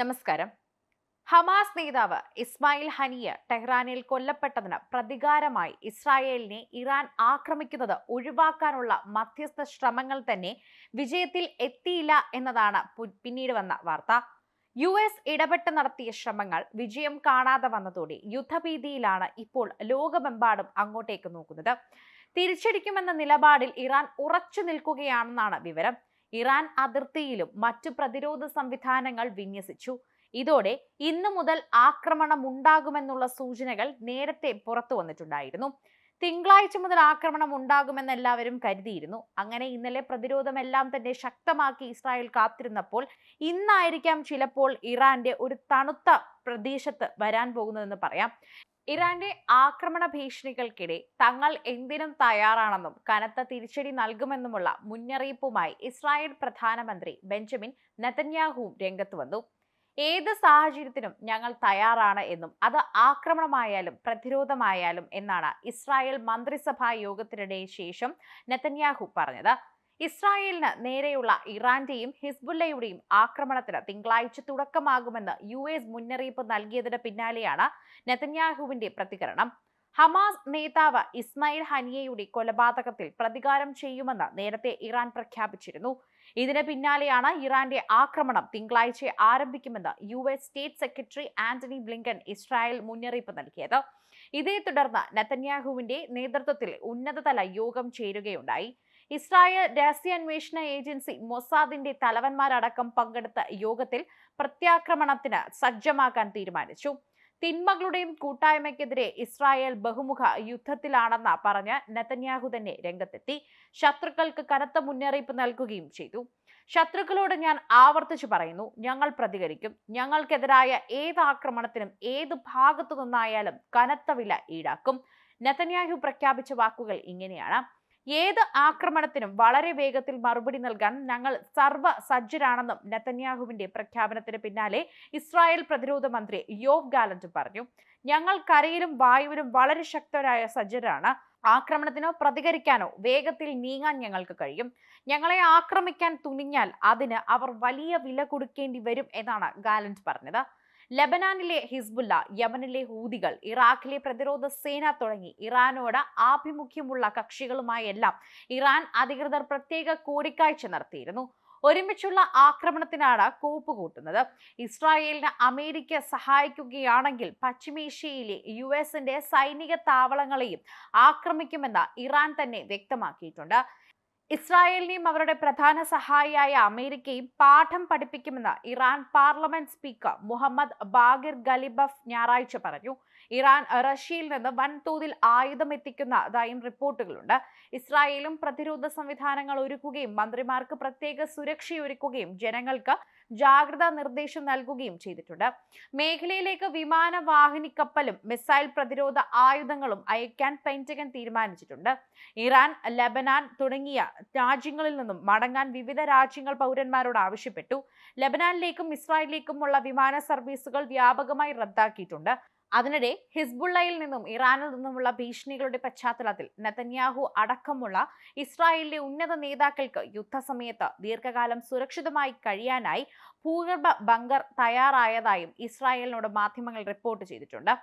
നമസ്കാരം. ഹമാസ് നേതാവ് ഇസ്മായിൽ ഹനിയ ടെഹ്റാനിൽ കൊല്ലപ്പെട്ടതിന് പ്രതികാരമായി ഇസ്രായേലിനെ ഇറാൻ ആക്രമിക്കുന്നത് ഒഴിവാക്കാനുള്ള മധ്യസ്ഥ ശ്രമങ്ങൾ തന്നെ വിജയത്തിൽ എത്തിയില്ല എന്നതാണ് പിന്നീട് വന്ന വാർത്ത. യു എസ് ഇടപെട്ട് നടത്തിയ ശ്രമങ്ങൾ വിജയം കാണാതെ വന്നതോടെ യുദ്ധഭീതിയിലാണ് ഇപ്പോൾ ലോകമെമ്പാടും അങ്ങോട്ടേക്ക് നോക്കുന്നത്. തിരിച്ചടിക്കുമെന്ന നിലപാടിൽ ഇറാൻ ഉറച്ചു നിൽക്കുകയാണെന്നാണ് വിവരം. ഇറാൻ അതിർത്തിയിലും മറ്റു പ്രതിരോധ സംവിധാനങ്ങൾ വിന്യസിച്ചു. ഇതോടെ ഇന്നു മുതൽ ആക്രമണം ഉണ്ടാകുമെന്നുള്ള സൂചനകൾ നേരത്തെ പുറത്തു വന്നിട്ടുണ്ടായിരുന്നു. തിങ്കളാഴ്ച മുതൽ ആക്രമണം ഉണ്ടാകുമെന്ന് എല്ലാവരും കരുതിയിരുന്നു. അങ്ങനെ ഇന്നലെ പ്രതിരോധമെല്ലാം തന്നെ ശക്തമാക്കി ഇസ്രായേൽ കാത്തിരുന്നപ്പോൾ ഇന്നായിരിക്കാം ചിലപ്പോൾ ഇറാന്റെ ഒരു തണുത്ത പ്രദേശത്ത് വരാൻ പോകുന്നതെന്ന് പറയാം. ഇറാന്റെ ആക്രമണ ഭീഷണികൾക്കിടെ തങ്ങൾ എന്തിനും തയ്യാറാണെന്നും കനത്ത തിരിച്ചടി നൽകുമെന്നുമുള്ള മുന്നറിയിപ്പുമായി ഇസ്രായേൽ പ്രധാനമന്ത്രി ബെഞ്ചമിൻ നെതന്യാഹുവും രംഗത്ത് വന്നു. ഏത് സാഹചര്യത്തിനും ഞങ്ങൾ തയ്യാറാണ് എന്നും അത് ആക്രമണമായാലും പ്രതിരോധമായാലും എന്നാണ് ഇസ്രായേൽ മന്ത്രിസഭാ യോഗത്തിനിടെ ശേഷം നെതന്യാഹു പറഞ്ഞത്. ഇസ്രായേലിന് നേരെയുള്ള ഇറാന്റെയും ഹിസ്ബുല്ലയുടെയും ആക്രമണത്തിന് തിങ്കളാഴ്ച തുടക്കമാകുമെന്ന് യു എസ് മുന്നറിയിപ്പ് നൽകിയതിന് പിന്നാലെയാണ് നെതന്യാഹുവിന്റെ പ്രതികരണം. ഹമാസ് നേതാവ് ഇസ്മായിൽ ഹനിയയുടെ കൊലപാതകത്തിൽ പ്രതികാരം ചെയ്യുമെന്ന് നേരത്തെ ഇറാൻ പ്രഖ്യാപിച്ചിരുന്നു. ഇതിന് പിന്നാലെയാണ് ഇറാന്റെ ആക്രമണം തിങ്കളാഴ്ച ആരംഭിക്കുമെന്ന് U S state secretary Antony Blinken Israel മുന്നറിയിപ്പ് നൽകിയത്. ഇതേ തുടർന്ന് നെതന്യാഹുവിന്റെ നേതൃത്വത്തിൽ ഉന്നതതല യോഗം ചേരുകയുണ്ടായി. ഇസ്രായേൽ രഹസ്യാന്വേഷണ ഏജൻസി മൊസാദിന്റെ തലവന്മാരടക്കം പങ്കെടുത്ത യോഗത്തിൽ പ്രത്യാക്രമണത്തിന് സജ്ജമാക്കാൻ തീരുമാനിച്ചു. തിന്മകളുടെയും കൂട്ടായ്മയ്ക്കെതിരെ ഇസ്രായേൽ ബഹുമുഖ യുദ്ധത്തിലാണെന്ന് പറഞ്ഞ് നെതന്യാഹു തന്നെ രംഗത്തെത്തി. ശത്രുക്കൾക്ക് കനത്ത മുന്നറിയിപ്പ് നൽകുകയും ചെയ്തു. ശത്രുക്കളോട് ഞാൻ ആവർത്തിച്ചു പറയുന്നു ഞങ്ങൾ പ്രതികരിക്കും. ഞങ്ങൾക്കെതിരായ ഏത് ആക്രമണത്തിനും ഏത് ഭാഗത്തു നിന്നായാലും കനത്ത വില ഈടാക്കും. നെതന്യാഹു പ്രഖ്യാപിച്ച വാക്കുകൾ ഇങ്ങനെയാണ്. ഏത് ആക്രമണത്തിനും വളരെ വേഗത്തിൽ മറുപടി നൽകാൻ ഞങ്ങൾ സർവ സജ്ജരാണെന്നും നെതന്യാഹുവിന്റെ പ്രഖ്യാപനത്തിന് പിന്നാലെ ഇസ്രായേൽ പ്രതിരോധ മന്ത്രി യോവ് ഗാലന്റ് പറഞ്ഞു. ഞങ്ങൾ കരയിലും വായുവിലും വളരെ ശക്തരായ സജ്ജരാണ്. ആക്രമണത്തിനോ പ്രതികരിക്കാനോ വേഗത്തിൽ നീങ്ങാൻ ഞങ്ങൾക്ക് കഴിയും. ഞങ്ങളെ ആക്രമിക്കാൻ തുനിഞ്ഞാൽ അതിന് അവർ വലിയ വില കൊടുക്കേണ്ടി വരും എന്നാണ് ഗാലന്റ് പറഞ്ഞത്. ലബനാനിലെ ഹിസ്ബുല്ല യമനിലെ ഹൂതികൾ ഇറാഖിലെ പ്രതിരോധ സേന തുടങ്ങി ഇറാനോട് ആഭിമുഖ്യമുള്ള കക്ഷികളുമായെല്ലാം ഇറാൻ അധികൃതർ പ്രത്യേക കൂടിക്കാഴ്ച നടത്തിയിരുന്നു. ഒരുമിച്ചുള്ള ആക്രമണത്തിനാണ് കൂട്ടുന്നത്. ഇസ്രായേലിന് അമേരിക്ക സഹായിക്കുകയാണെങ്കിൽ പശ്ചിമേഷ്യയിലെ യു എസിന്റെ സൈനിക താവളങ്ങളെയും ആക്രമിക്കുമെന്ന് ഇറാൻ തന്നെ വ്യക്തമാക്കിയിട്ടുണ്ട്. ഇസ്രായേലിനെയും അവരുടെ പ്രധാന സഹായിയായ അമേരിക്കയും പാഠം പഠിപ്പിക്കുമെന്ന് Iran parliament speaker Mohammad Baqir Ghalibaf ഞായറാഴ്ച പറഞ്ഞു. ഇറാൻ റഷ്യയിൽ നിന്ന് വൻതോതിൽ ആയുധം എത്തിക്കുന്നതായും റിപ്പോർട്ടുകളുണ്ട്. ഇസ്രായേലും പ്രതിരോധ സംവിധാനങ്ങൾ ഒരുക്കുകയും മന്ത്രിമാർക്ക് പ്രത്യേക സുരക്ഷയൊരുക്കുകയും ജനങ്ങൾക്ക് ജാഗ്രതാ നിർദ്ദേശം നൽകുകയും ചെയ്തിട്ടുണ്ട്. മേഖലയിലേക്ക് വിമാനവാഹിനി കപ്പലും മിസൈൽ പ്രതിരോധ ആയുധങ്ങളും അയക്കാൻ പെന്റഗൺ തീരുമാനിച്ചിട്ടുണ്ട്. ഇറാൻ ലബനാൻ തുടങ്ങിയ രാജ്യങ്ങളിൽ നിന്നും മടങ്ങാൻ വിവിധ രാജ്യങ്ങൾ പൗരന്മാരോട് ആവശ്യപ്പെട്ടു. ലബനാനിലേക്കും ഇസ്രായേലിലേക്കുമുള്ള വിമാന സർവീസുകൾ വ്യാപകമായി റദ്ദാക്കിയിട്ടുണ്ട്. അതിനിടെ ഹിസ്ബുള്ളയിൽ നിന്നും ഇറാനിൽ നിന്നുമുള്ള ഭീഷണികളുടെ പശ്ചാത്തലത്തിൽ നെതന്യാഹു അടക്കമുള്ള ഇസ്രായേലിലെ ഉന്നത നേതാക്കൾക്ക് യുദ്ധസമയത്ത് ദീർഘകാലം സുരക്ഷിതമായി കഴിയാനായി ഭൂഗർഭ ബങ്കർ തയ്യാറായതായും ഇസ്രായേലിനോട് മാധ്യമങ്ങൾ റിപ്പോർട്ട് ചെയ്തിട്ടുണ്ട്.